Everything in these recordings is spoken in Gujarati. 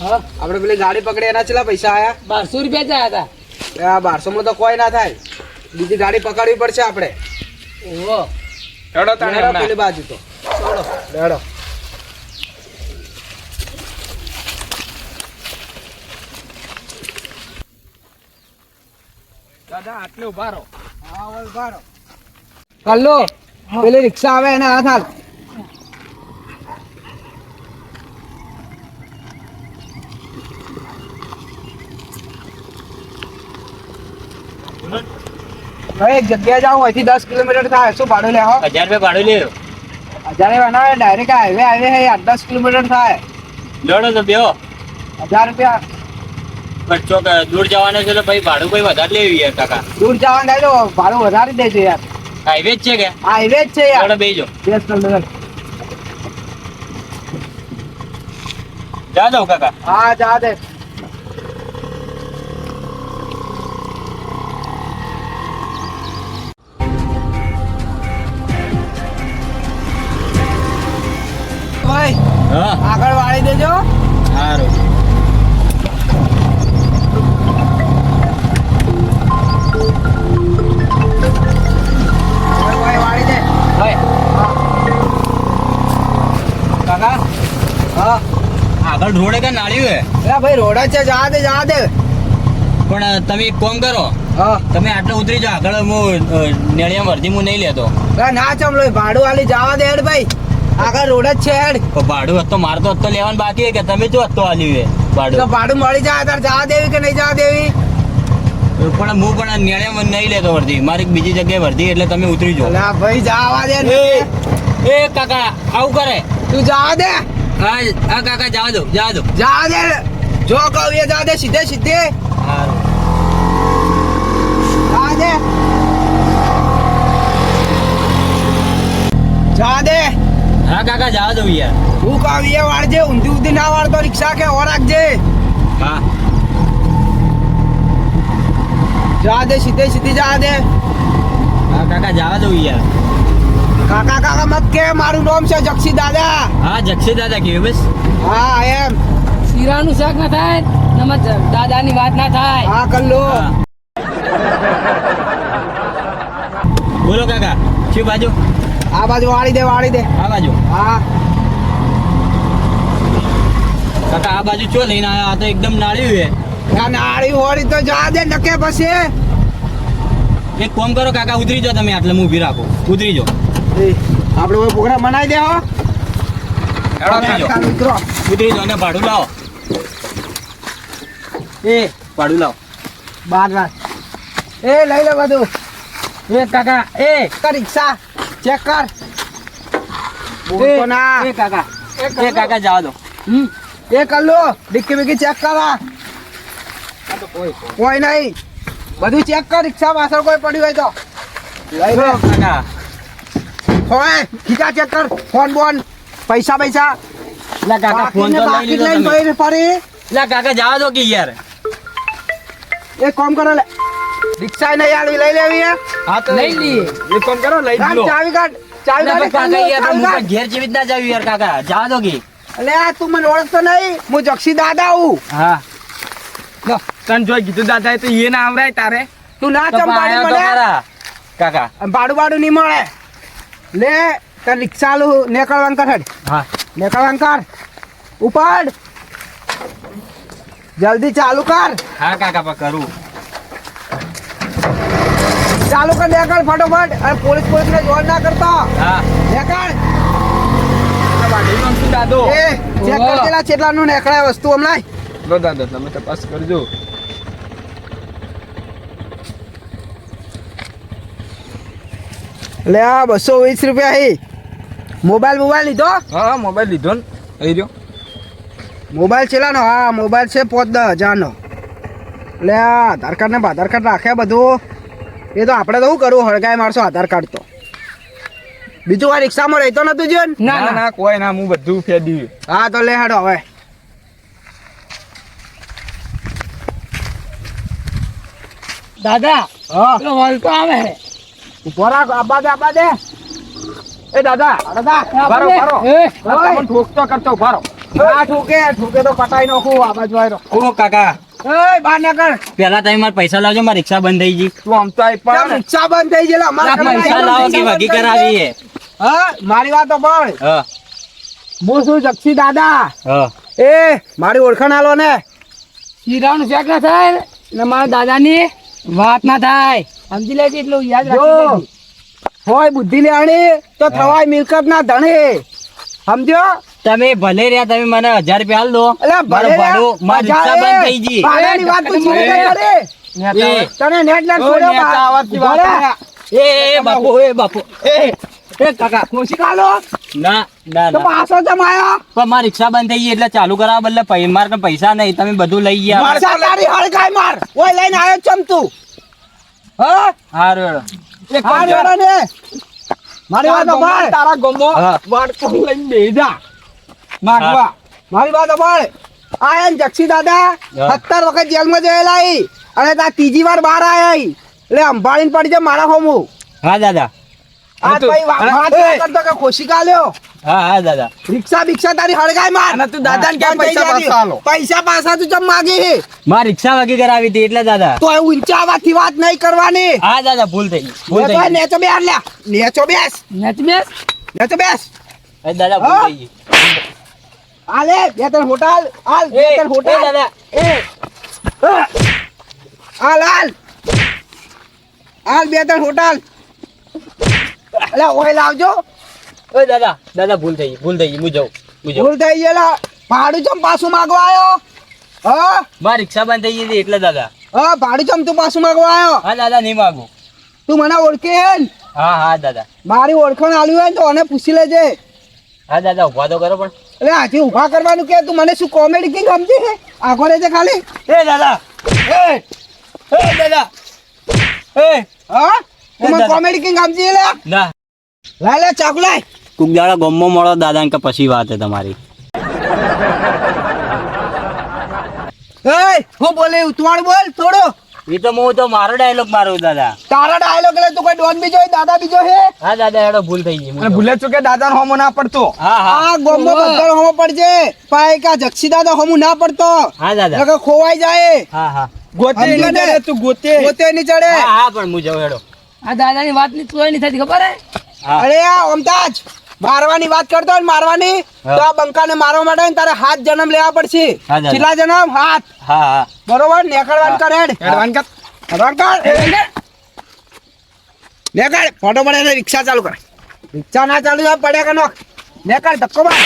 હા? આપણે પેલી ગાડી પકડી એના ચેલા પૈસા આયા? બારસો રૂપિયા જ આયા આ બારસો માં તો કોઈ ના થાય. બીજી ગાડી પકડવી પડશે આપણે. ઓહો. હેડો તાણે પેલી બાજુ તો. લેડો દાદા આટલે ઊભા રહો. હા ઊભા રહો. કલ્લો પેલી રિક્ષા આવે એને હાથ હાલ. ભાઈ એક જગ્યા જાઉં અહીંથી દસ કિલોમીટર થાય. શું ભાડું લેવા? હજાર રૂપિયા ભાડું લે હજાર રૂપિયા ના ડાયરેક્ટ હાઈવે હાઈવે હે આઠ દસ કિલોમીટર થાય. દોડો તો બેહો. હજાર રૂપિયા. ચોક દૂર જવાનું છે તો ભાઈ ભાડું કોઈ વધારે લેવી યાર કાકા. દૂર જવાનું થાય તો ભાડું વધારે દેજો યાર. હાઈવે જ છે કે? હાઈવે જ છે યાર. દોડો બેજો દસ કિલોમીટર જા દો કાકા. હા જા દે. આગળ રોડે કે નાળ્યું હે? ભાઈ રોડ છે જા દે જા દે. પણ તમે એક કોમ કરો. હા. તમે આટલો ઉતરી જાઓ. આગળ હું નેળિયા વર્ધી હું નહીં લેતો. ના ચમલો ભાડું વાલી જવા દે હેડ ભાઈ. આગળ રોડ જ છે હેડ. ભાડું હતો મારે તો હતો લેવાનું બાકી હે કે તમે જો હતો આલ્યું હે તો ભાડું ભાડું મળી જાય તાર જવા દેવી કે નહીં જવા દેવી? પણ હું પણ નેળિયા નહીં લેતો વર્ધી. મારી બીજી જગ્યાએ વર્ધી એટલે તમે ઉતરી જાઓ. ભાઈ જવા દે એ કાકા આવું કરે. તું જવા દે. હા કાકા જવા દો જવા દો. જવા દે જો કહું એ જવા દે સીધે સીધે. જવા દે. જવા દે. હા કાકા જવા દઉં યાર. હું કહું એ વાળજે ઊંધી ઊંધી ના વાળતો રિક્ષા કે ઓ રાખજે હા. જવા દે સીધે સીધી જવા દે. હા કાકા જવા દો યાર. કાકા કાકા મત કે મારું નામ છે જક્ષી દાદા. હા જક્ષી દાદા કેવું બસ. હા એમ. શીરાનું શાક ના થાય નમત દાદાની વાત ના થાય. હા કલ્લો. બોલો કાકા શું બાજુ? આ બાજુ વાળી દે વાળી દે. આ બાજુ. હા. કાકા આ બાજુ ચો લઈને આયા? આ તો એકદમ નાળ્યું આ નાળી હોળી તો જા દે નકે પછી. છે એક કોમ કરો કાકા ઉતરી જાઓ તમે આટલે હું ઊભી રાખો. ઉતરી જાઓ. આપણે કોઈ પ્રોગ્રામ બનાવી દે હો. હેડો તાણે. કાકા મિત્રો. ઉતરી જાઓ ભાડું લાવો. એ ભાડું લાવો. બાર એ લઈ લે બધું. એ કાકા એ રિક્ષા. ચેક કર. બોલતો ના. એ કાકા. એ કાકા. જવા દો. હમ. એ કલ્લો ડિક્કી બિક્કી ચેક કરવા. કોઈ નહીં. બધું ચેક કર રિક્ષા પાછળ કોઈ પડ્યું હોય તો. લઈ લો. કાકા? હોય ખીચા ચેક કર ફોન બોન. પૈસા પૈસા. લા કાકા ફોન તો લઈ લીધો લઈને તમે. ફરી. લા કાકા જવા દો કે યાર? એક કામ કરો લે. રિક્ષા નહીં આવી લઈ લેવી હા? તો લઈ લી એ કામ કરો લઈ લો. ચાવી કાઢ ચાવી કાઢ કાકા યાર હું ઘેર જેવી ના જાવ યાર કાકા. જવા દો કે. અલે આ તું મને ઓળખતો નહીં. હું જક્ષી દાદા હું. હા. તન જોઈ કીધું દાદા તો એ ના આવરાય તારે. તું ના ચમ પાડી મને. કાકા. ભાડું ભાડું નહીં મળે. લે તાર રિક્ષા લુ નીકળવાનું કર હેડ. હા. નીકળવાનું કર ઉપાડ. જલ્દી ચાલુ કર. હા કાકા પા કરું. ચાલુ કર નીકળ ફટોફટ. અને પોલીસ પોલીસ ને જોર ના કરતા. હા. નીકળ. દાદો? એ ચેક. કર પેલા ચેટલાનું નીકળે વસ્તુ હમણાં દાદા તમે તપાસ કરજો. લે આ બસો વીસ રૂપિયા હી. મોબાઈલ મોબાઈલ લીધો? હા હા મોબાઈલ લીધો ને. આવી રહ્યો. મોબાઈલ છેલ્લાનો? હા મોબાઈલ છે પોત દસ હજારનો. એટલે આ આધાર કાર્ડ ને આધાર કાર્ડ રાખે બધું. એ તો આપણે તો શું કરવું? હળગાય મારશો આધાર કાર્ડ તો. બીજું આ રિક્ષામાં રહેતો નતું જો ને? ના ના ના. કોઈ ના હું બધું ફેદી હા તો લે હાડો હવે. દાદા હા. તો વળતો આવે. આબા દે આબા દે એ દાદા દાદા એ ઠોકતો કરતો બારો આ ઠોકે ઠોકે તો પટાઈ નાખું આબા બાજુ આયરો. ઓ કાકા. એય બહાર નીકળ. પેલા તમે મારા પૈસા લાવજો મારી રિક્ષા બંધ થઈ ગઈ. તું આમ તો આઈ પણ. રિક્ષા બંધ થઈ ગયેલા અમારા પૈસા લાવો કે ભાગી કરાવી હા મારી વાત તો પણ હા. હું શું જક્ષી દાદા. હા. એ મારી ઓળખાણ આલો ને. શીરાનું ચેક ના થાય ને મારા દાદાની વાત ના થાય. સમજી લેજે એટલું યાદ રાખજો હોય બુદ્ધિ લેવાની તો થવાય મિલકત ના ધણે. સમજો તમે ભલે રહ્યા તમે મને હજાર રૂપિયા હાલ દો. અલ્યા મારું ભલે ભાડું મારી રિક્ષા બંધ થઈ ગઈ. ભાડાની વાત? તને નેટ. એ એ બાપુ એ બાપુ. એ એ કાકા. ખુશી કાલો ના ના તો પાછો જમ પણ મારી રિક્ષા બંધ થઈ ગઈ એટલે ચાલુ કરાવ બદલે પૈ મારે પૈસા નહીં. તમે બધું લઈ ગયા. મારસા તારી હળગાઈ માર. ઓય લઈને આવ્યો ચમ તું? હા હારું હેડો. એક હા કામ કર. રેડો ને મારી વાત તારા તારા ગમો હા. વાડકો લઈને બેહી માગવા મારી વાત સાંભળ આ એમ જક્ષી દાદા સત્તર વખત જેલમાં જયેલા. અને તા ત્રીજી વાર બહાર આયા. એટલે અંભાળીને પડી જાય મારા હોમું હા દાદા પૈસા પાછા આલો? પૈસા પાછા તું ચમ માગી હે? રિક્ષા વગી કરાવી હતી એટલે દાદા. તો ઊંચા અવાજથી વાત નહીં કરવાની. હા દાદા ભૂલ થઈ ભૂલ થઈ નેચો બેસ લ્યા. નેચો બેસ. નેચ બેસ? નેચો બેસ. દાદા ભૂલ થઈ ગઈ. બે ત્રણ હોટલ. હાલ બે ત્રણ એ દાદા. એ. હા. હાલ હાલ. હાલ બે ત્રણ હોટાલ. અલે ઓય લાવજો. ઓય દાદા દાદા ભૂલ થઈ ગઈ ભૂલ થઈ ગઈ હું જાઉં હું જાઉં. ભૂલ થઈ ગયેલા ભાડું ચમ પાછું માગવા આવ્યો હા? મારી રિક્ષા બંધ થઈ ગઈ હતી એટલે દાદા. હા ભાડું ચમ તું પાછું માગવા આવ્યો હા દાદા નહીં માગું. તું મને ઓળખે હે હા દાદા. મારી ઓળખાણ આલ્યું હોય તો મને પૂછી લેજે. હા દાદા ઊભા તો કરો પણ. એટલે હાથી ઊભા કરવાનું કે તું મને શું કોમેડી કિંગ સમજી છે આખો રહેજે ખાલી. એ દાદા. એ એ દાદા. એ હા તું મને કોમેડી કિંગ સમજી લે? ના. લાય લે ચાકુ લાય. કોક દાડા મળો દાદા કે પછી વાત હે તમારી. એય હું બોલે ઉતવાણ બોલ થોડો. એ તો હું તો મારો ડાયલોગ મારો દાદા. તારા ડાયલોગ એટલે તું કોઈ ડોન બીજો હે દાદા બીજો હે? હા દાદા એડો ભૂલ થઈ ગઈ અને ભૂલે ચૂકે દાદા હોમો ના પડતો. હા હા. આ ગોમો બધો હોમો પડજે. પાય કા જક્ષી દાદા હોમું ના પડતો. હા દાદા. લગે ખોવાઈ જાય. હા હા. ગોતે ની ચડે. તું ગોતે. ગોતે ની ચડે. હા હા પણ હું એડો આ આ દાદાની વાતની તોયની થતી ખબર હા? અરે આ ઓમતાજ મારવાની વાત કરતો હોય મારવાની તો આ બંકાને મારવા માટે ને તારે હાથ જન્મ લેવા પડશે. કેટલા જન્મ? હાથ. હા બરોબર? નેકળવાન કર હેડ એડવાન કર. હેડવાન કર. નેકળ. ફોટો પડે રિક્ષા ચાલુ કર. રિક્ષા ના ચાલુ થાય પડે કે નોક નેકળ ધક્કો માર.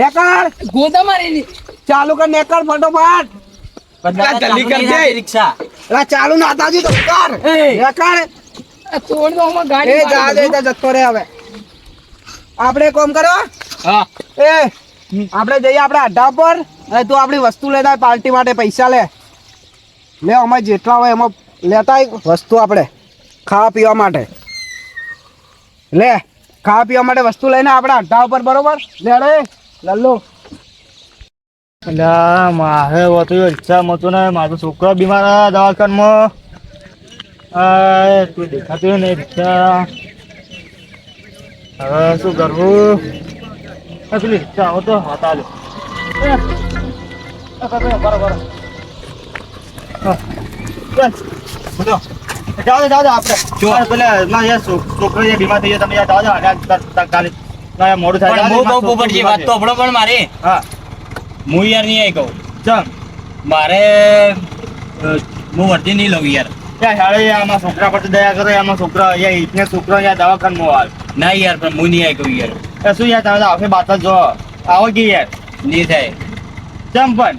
નેકળ. ગોદા મારી ચાલુ કર નેકળ ફોટો દાદા જલ્દી. થતી રિક્ષા. ચાલુ ના થાજી તો. કર નેકળ. તોડ દો આમાં એ જા દે જતો રે હવે. આપણે કોમ કરો? હા. એ આપણે જઈએ આપણે અડ્ડા પર. અને તું આપણી વસ્તુ લેતા પાર્ટી માટે પૈસા લે. લે અમારે જેટલા હોય એમાં લેતા વસ્તુ આપણે ખાવા પીવા માટે. લે ખાવા પીવા માટે વસ્તુ લઈને આપણે અડ્ડા ઉપર બરોબર? લેડે લલ્લુ. અલ્યા મારે હોતું ઈચ્છા મતું ને મારો છોકરો બીમાર દવાખાનામાં. કોઈ દેખાતું નહીં રિક્ષા હવે શું કરવું? પેલી રિક્ષા આવો તો હતા લો બરોબર જાઓ જાઓ જાઓ આપણે. જો. પેલા ના યાર છોકરો બીમાર થઈ ગયા તમે યાર જાઓ જાઓ કાલે. ના મોડું થાય. પોપટજી વાત તો પણ મારી. હા. હું યાર નહીં આવી કહું. ચમ. મારે હું વર્ધી નહીં લઉં યાર. આમાં છોકરા પર દયા કરો આમાં છોકરા યાર ઈટને છોકરો યાર દવાખાનામાં હાલ. ના યાર પણ હું નહીં આવી કહું યાર શું યાર તમે આખી જો આવો કે યાર? નહીં થાય. ચમ પણ?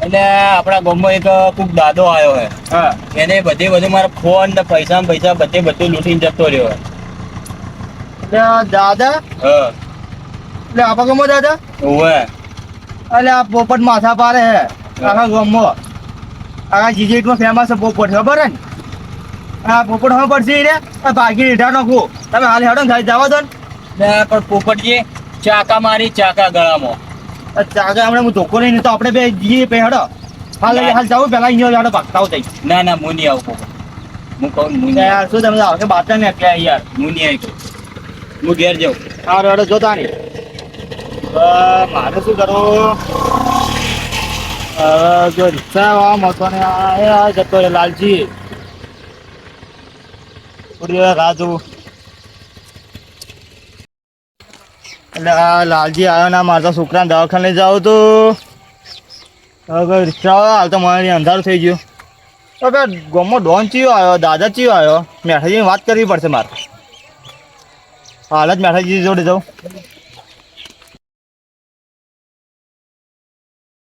એટલે આપણા ગામમાં એક કોક દાદો આવ્યો હે. હા. એને બધે બધું મારા ફોન ને પૈસા ને પૈસા બધે બધું લૂંટીને જતો રહ્યો હે. એટલે દાદા? હા. એટલે આપણા ગામમાં દાદા? ઓવે એટલે આ પોપટ માથા પારે હે. આખા ગામમાં. આખા જીજીટમાં ફેમસ છે પોપટ ખબર હે ને? આ પોપટ હવે પડશે રે? આ ભાગી રેઢા નાખો. તમે હાલ હેડો ને જવા દો ને. પણ પોપટજી ચાકા મારી ચાકા ગળામાં. ચાકા હમણાં હું ધોકો નહીં તો આપણે બે જઈએ પે હેડો. હાલ હાલ જાવ પેલા અહીંયા હેડો ભાગતા થઈ ના ના હું નહીં આવું પોપટ. હું કહું હું યાર શું તમે આખી બાત ને એટલે યાર. હું નહીં આવી હું ઘેર જાઉં. હારું હેડો જોતા નહીં મારે શું કરવું? જો રિક્ષા આવવા મતવાને ને આ જતો લાલજી. થોડી રાહ જોવું એટલે આ લાલજી આવ્યો ના મારે છોકરાને દવાખાને જાવ તો રિક્ષા હાલ તો મને અંધારું થઈ ગયું. તો કે ગમો ડોન ચિયો આવ્યો, દાદા ચિયો આવ્યો. મેઠાજીની વાત કરવી પડશે મારે. હાલ જ મેઠાજી જોડે જાઉં.